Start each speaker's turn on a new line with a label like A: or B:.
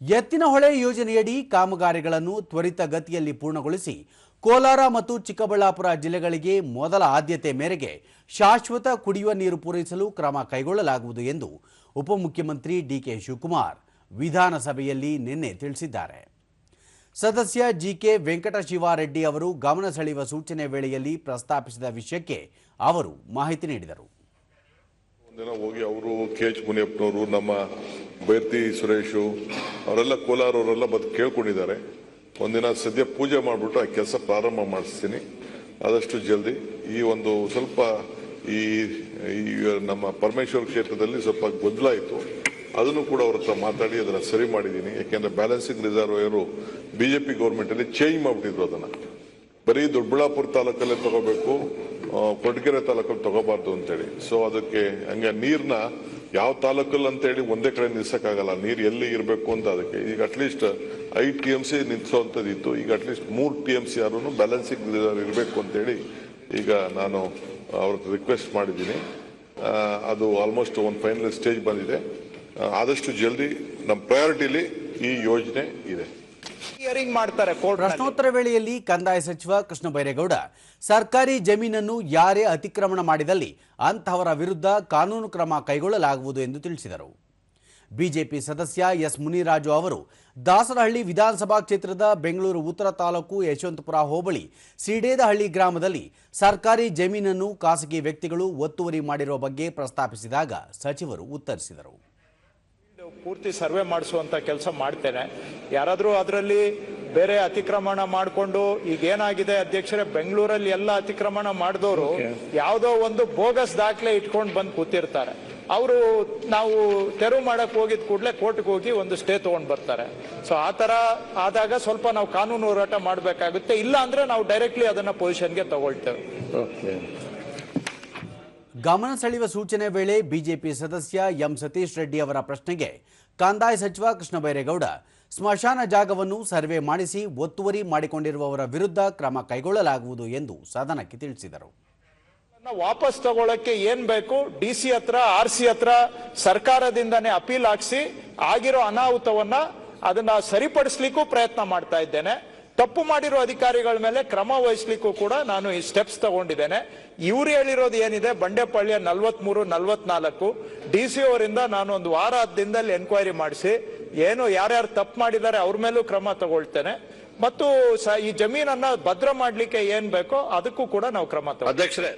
A: ಎತ್ತಿನಹೊಳೆ ಯೋಜನೆಯಡಿ ಕಾಮಗಾರಿಗಳನ್ನು ತ್ವರಿತ ಗತಿಯಲ್ಲಿ ಪೂರ್ಣಗೊಳಿಸಿ ಕೋಲಾರ ಮತ್ತು ಚಿಕ್ಕಬಳ್ಳಾಪುರ ಜಿಲ್ಲೆಗಳಿಗೆ ಮೊದಲ ಆದ್ಯತೆ ಮೇರೆಗೆ ಶಾಶ್ವತ ಕುಡಿಯುವ ನೀರು ಪೂರೈಸಲು ಕ್ರಮ ಕೈಗೊಳ್ಳಲಾಗುವುದು ಎಂದು ಉಪಮುಖ್ಯಮಂತ್ರಿ ಡಿಕೆ ಶಿವಕುಮಾರ್ ವಿಧಾನಸಭೆಯಲ್ಲಿ ನಿನ್ನೆ ತಿಳಿಸಿದ್ದಾರೆ. ಸದಸ್ಯ ಜಿಕೆ ವೆಂಕಟಶಿವಾರೆಡ್ಡಿ ಅವರು ಗಮನ ಸೆಳೆಯುವ ಸೂಚನೆ ವೇಳೆಯಲ್ಲಿ ಪ್ರಸ್ತಾಪಿಸಿದ ವಿಷಯಕ್ಕೆ ಅವರು ಮಾಹಿತಿ ನೀಡಿದರು.
B: ಹೋಗಿ ಅವರು ಮುನಿಯಪ್ಪನವರು ನಮ್ಮ ಬೈರ್ತಿ ಸುರೇಶು, ಅವರೆಲ್ಲ ಕೋಲಾರ ಅವರೆಲ್ಲ ಬಂದು ಕೇಳ್ಕೊಂಡಿದ್ದಾರೆ. ಒಂದಿನ ಸದ್ಯ ಪೂಜೆ ಮಾಡಿಬಿಟ್ಟು ಆ ಕೆಲಸ ಪ್ರಾರಂಭ ಮಾಡಿಸ್ತೀನಿ. ಆದಷ್ಟು ಜಲ್ದಿ. ಈ ಒಂದು ಸ್ವಲ್ಪ ಈ ನಮ್ಮ ಪರಮೇಶ್ವರ ಕ್ಷೇತ್ರದಲ್ಲಿ ಸ್ವಲ್ಪ ಗೊಂದಲ ಇತ್ತು. ಅದನ್ನು ಕೂಡ ಅವ್ರ ಹತ್ರ ಮಾತಾಡಿ ಅದನ್ನು ಸರಿ ಮಾಡಿದ್ದೀನಿ. ಯಾಕೆಂದ್ರೆ ಬ್ಯಾಲೆನ್ಸಿಂಗ್ ರಿಸರ್ವೇರು ಬಿಜೆಪಿ ಪಿ ಗೌರ್ಮೆಂಟಲ್ಲಿ ಚೇಂಜ್ ಮಾಡಿಬಿಟ್ಟಿದ್ರು ಅದನ್ನು. ಬರೀ ದೊಡ್ಡಬಳ್ಳಾಪುರ ತಾಲೂಕಲ್ಲೇ ತಗೋಬೇಕು ಆ, ಕೊರಟಗೆರೆ ತಾಲೂಕಲ್ಲಿ ತಗೋಬಾರ್ದು ಅಂತೇಳಿ. ಸೊ ಅದಕ್ಕೆ ಹಂಗೆ ನೀರ್ನ ಯಾವ ತಾಲೂಕಲ್ಲಿ ಅಂತೇಳಿ ಒಂದೇ ಕಡೆ ನಿಲ್ಸಕ್ಕಾಗಲ್ಲ. ನೀರು ಎಲ್ಲಿ ಇರಬೇಕು ಅಂತ ಅದಕ್ಕೆ. ಈಗ ಅಟ್ಲೀಸ್ಟ್ ಐದು ಟಿ ಎಂ ಸಿ ನಿಲ್ಸೋಂಥದ್ದಿತ್ತು. ಈಗ ಅಟ್ಲೀಸ್ಟ್ ಮೂರು ಟಿ ಎಂ ಸಿ ಯಾರು ಬ್ಯಾಲೆನ್ಸಿಂಗ್ ಇರಬೇಕು ಅಂತೇಳಿ ಈಗ ನಾನು ಅವ್ರ ರಿಕ್ವೆಸ್ಟ್ ಮಾಡಿದ್ದೀನಿ. ಅದು ಆಲ್ಮೋಸ್ಟ್ ಒಂದು ಫೈನಲ್ ಸ್ಟೇಜ್ ಬಂದಿದೆ. ಆದಷ್ಟು ಜಲ್ದಿ ನಮ್ಮ ಪ್ರಯಾರಿಟಿಲಿ ಈ ಯೋಜನೆ ಇದೆ.
C: ಹಿಯರಿಂಗ್ ಮಾಡ್ತಾರೆ
A: ಪ್ರಶ್ನೋತ್ತರ ವೇಳೆಯಲ್ಲಿ ಕಂದಾಯ ಸಚಿವ ಕೃಷ್ಣ ಬೈರೇಗೌಡ, ಸರ್ಕಾರಿ ಜಮೀನನ್ನು ಯಾರೇ ಅತಿಕ್ರಮಣ ಮಾಡಿದಲ್ಲಿ ಅಂತಹವರ ವಿರುದ್ಧ ಕಾನೂನು ಕ್ರಮ ಕೈಗೊಳ್ಳಲಾಗುವುದು ಎಂದು ತಿಳಿಸಿದರು. ಬಿಜೆಪಿ ಸದಸ್ಯ ಎಸ್ ಮುನಿರಾಜು ಅವರು ದಾಸರಹಳ್ಳಿ ವಿಧಾನಸಭಾ ಕ್ಷೇತ್ರದ ಬೆಂಗಳೂರು ಉತ್ತರ ತಾಲೂಕು ಯಶವಂತಪುರ ಹೋಬಳಿ ಸಿಡೇದಹಳ್ಳಿ ಗ್ರಾಮದಲ್ಲಿ ಸರ್ಕಾರಿ ಜಮೀನನ್ನು ಖಾಸಗಿ ವ್ಯಕ್ತಿಗಳು ಒತ್ತುವರಿ ಮಾಡಿರುವ ಬಗ್ಗೆ ಪ್ರಸ್ತಾಪಿಸಿದಾಗ ಸಚಿವರು ಉತ್ತರಿಸಿದರು.
C: ಪೂರ್ತಿ ಸರ್ವೆ ಮಾಡಿಸುವಂತ ಕೆಲಸ ಮಾಡ್ತೇನೆ. ಯಾರಾದರೂ ಅದರಲ್ಲಿ ಬೇರೆ ಅತಿಕ್ರಮಣ ಮಾಡಿಕೊಂಡು ಈಗ ಏನಾಗಿದೆ ಅಧ್ಯಕ್ಷರೇ ಬೆಂಗಳೂರಲ್ಲಿ ಎಲ್ಲ ಅತಿಕ್ರಮಣ ಮಾಡಿದವರು ಯಾವುದೋ ಒಂದು ಬೋಗಸ್ ದಾಖಲೆ ಇಟ್ಕೊಂಡು ಬಂದು ಕೂತಿರ್ತಾರೆ. ಅವರು ನಾವು ತೆರವು ಮಾಡಕ್ ಹೋಗಿದ ಕೂಡಲೇ ಕೋರ್ಟ್ಗೆ ಹೋಗಿ ಒಂದು ಸ್ಟೇ ತಗೊಂಡ್ ಬರ್ತಾರೆ. ಸೊ ಆ ತರ ಆದಾಗ ಸ್ವಲ್ಪ ನಾವು ಕಾನೂನು ಹೋರಾಟ ಮಾಡಬೇಕಾಗುತ್ತೆ. ಇಲ್ಲ ಅಂದ್ರೆ ನಾವು ಡೈರೆಕ್ಟ್ಲಿ ಅದನ್ನ ಪೊಸಿಷನ್ಗೆ ತಗೊಳ್ತೇವೆ.
A: ಗಮನ ಸೆಳೆಯುವ ಸೂಚನೆ ವೇಳೆ ಬಿಜೆಪಿ ಸದಸ್ಯ ಎಂ ಸತೀಶ್ ರೆಡ್ಡಿ ಅವರ ಪ್ರಶ್ನೆಗೆ ಕಂದಾಯ ಸಚಿವ ಕೃಷ್ಣ ಬೈರೇಗೌಡ ಸ್ಮಶಾನ ಜಾಗವನ್ನು ಸರ್ವೆ ಮಾಡಿಸಿ ಒತ್ತುವರಿ ಮಾಡಿಕೊಂಡಿರುವವರ ವಿರುದ್ಧ ಕ್ರಮ ಕೈಗೊಳ್ಳಲಾಗುವುದು ಎಂದು ಸದನಕ್ಕೆ ತಿಳಿಸಿದರು.
C: ವಾಪಸ್ ತಗೊಳ್ಳಕ್ಕೆ ಏನ್ ಬೇಕು? ಡಿ ಸಿ ಹತ್ರ, ಆರ್ ಸಿ ಹತ್ರ ಸರ್ಕಾರದಿಂದನೇ ಅಪೀಲ್ ಹಾಕ್ಸಿ ಆಗಿರೋ ಅನಾಹುತವನ್ನ ಅದನ್ನ ಸರಿಪಡಿಸ್ಲಿಕ್ಕೂ ಪ್ರಯತ್ನ ಮಾಡ್ತಾ ಇದ್ದೇನೆ. ತಪ್ಪು ಮಾಡಿರೋ ಅಧಿಕಾರಿಗಳ ಮೇಲೆ ಕ್ರಮ ವಹಿಸ್ಲಿಕ್ಕೂ ಕೂಡ ನಾನು ಈ ಸ್ಟೆಪ್ಸ್ ತಗೊಂಡಿದ್ದೇನೆ. ಇವ್ರು ಹೇಳಿರೋದು ಏನಿದೆ, ಬಂಡೆಪಳ್ಳಿಯ ನಲ್ವತ್ಮೂರು, ನಲ್ವತ್ನಾಲ್ಕು ಡಿ ಸಿ ಅವರಿಂದ ನಾನು ಒಂದು ವಾರ ದಿನದಲ್ಲಿ ಎನ್ಕ್ವೈರಿ ಮಾಡಿಸಿ, ಏನು, ಯಾರ್ಯಾರು ತಪ್ಪು ಮಾಡಿದ್ದಾರೆ, ಅವ್ರ ಮೇಲೂ ಕ್ರಮ ತಗೊಳ್ತೇನೆ. ಮತ್ತು ಈ ಜಮೀನನ್ನ ಭದ್ರ ಮಾಡ್ಲಿಕ್ಕೆ ಏನ್ ಬೇಕೋ ಅದಕ್ಕೂ ಕೂಡ ನಾವು ಕ್ರಮ ತಗೊಳ್ತೇವೆ
D: ಅಧ್ಯಕ್ಷರೇ